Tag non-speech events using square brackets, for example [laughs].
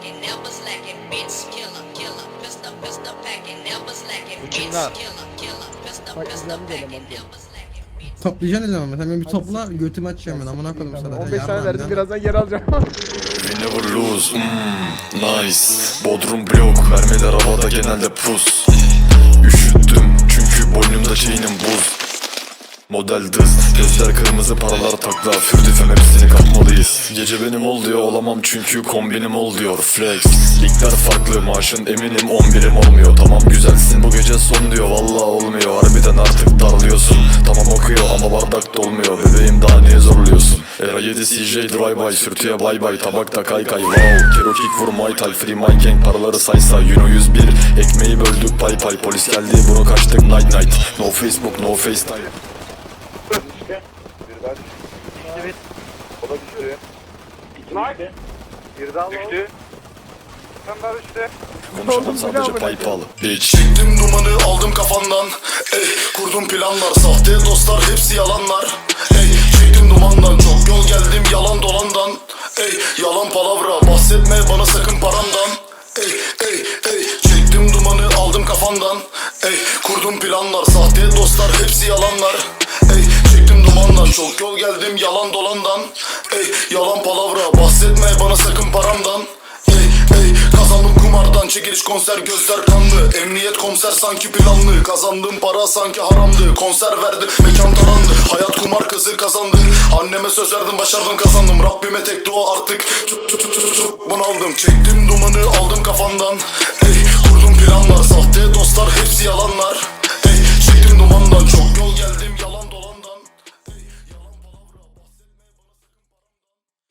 packing, never slacking, bitch killer, killer, pistol, pistol packing, never slacking, bitch kimler? killer, killer, pistol, Bak, pistol izlenmiş packing, eleman diyor. Toplayacaksın elemanı. Sen beni bir topla götümü açacağım ben. Amına koydum sana. 15 tane verdim birazdan geri alacağım. [laughs] We never lose, mm, nice Bodrum blok, mermiler havada genelde pus Üşüttüm çünkü boynumda chainim buz Model dız, gözler kırmızı paralar takla. Fürdüfem hepsini kapmalıyız. Gece benim ol diyor olamam çünkü kombinim ol diyor. Flex, ligler farklı maaşın eminim 11'im olmuyor. Tamam güzelsin. Bu gece son diyor valla olmuyor. Harbiden artık darlıyorsun. Tamam okuyor ama bardak dolmuyor Bebeğim daha niye zorluyorsun? Era 7 CJ drive by sürtüye bay bay Tabakta kay kay wow. Kero kick vur my tay free my gang Paraları saysa you know 101 Ekmeği böldük pay pay. Polis geldi bunu kaçtık night night. No Facebook no FaceTime Birden düştü. O da düştü. İki düştü. Birden düştü. Sen daha düştü. Konuşamam sadece pahalı Bitch Çektim dumanı aldım kafandan. Ey kurdum planlar Sahte dostlar hepsi yalanlar. Ey çektim dumandan Çok yol geldim yalan dolandan. Ey yalan palavra Bahsetme bana sakın paramdan. Ey ey ey Çektim dumanı aldım kafandan. Ey kurdum planlar Sahte dostlar hepsi yalanlar. Ey çektim dumandan Çok yol geldim yalan dolandan. Ey yalan palavra Bahsetme bana sakın paramdan. Ey ey kazandım kumardan çekiliş konser gözler kanlı Emniyet komiser sanki planlı Kazandığım para sanki haramdı. Konser verdi mekan tarandı Hayat kumar kızı kazandı. Anneme söz verdim başardım kazandım. Rabbime tek dua artık. Çok çok çok çok bunaldım Çektim dumanı aldım kafandan